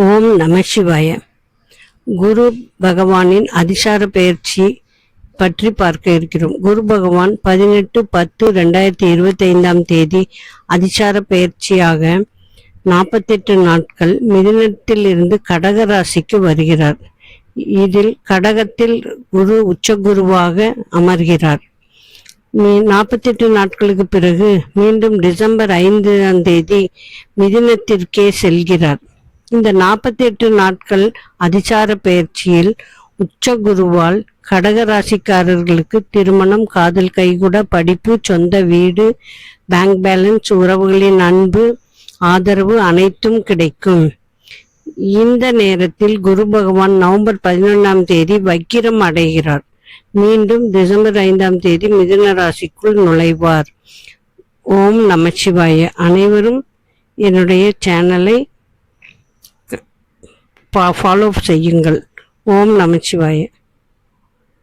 ஓம் நமசிவாய குரு பகவானின் அதிசார பயிற்சி பற்றி பார்க்க இருக்கிறோம். குரு பகவான் பதினெட்டு பத்து ரெண்டாயிரத்தி இருபத்தி ஐந்தாம் தேதி அதிசார பயிற்சியாக நாற்பத்தெட்டு நாட்கள் மிதினத்திலிருந்து கடக ராசிக்கு வருகிறார். இதில் கடகத்தில் குரு உச்ச குருவாக அமர்கிறார். நாற்பத்தெட்டு நாட்களுக்கு பிறகு மீண்டும் டிசம்பர் ஐந்தாம் தேதி மிதினத்திற்கே செல்கிறார். இந்த நாற்பத்தி எட்டு நாட்கள் அதிசார பயிற்சியில் உச்ச குருவால் கடக ராசிக்காரர்களுக்கு திருமணம் காதல் கைகூட படிப்பு சொந்த வீடு பேங்க் பேலன்ஸ் உறவுகளின் அன்பு ஆதரவு அனைத்தும் கிடைக்கும். இந்த நேரத்தில் குரு பகவான் நவம்பர் பதினொன்றாம் தேதி வக்கிரம் அடைகிறார். மீண்டும் டிசம்பர் ஐந்தாம் தேதி மிதுன ராசிக்குள் நுழைவார். ஓம் நமச்சிவாய அனைவரும் என்னுடைய சேனலை ஃபாலோ செய்யுங்கள். ஓம் நமச்சிவாய.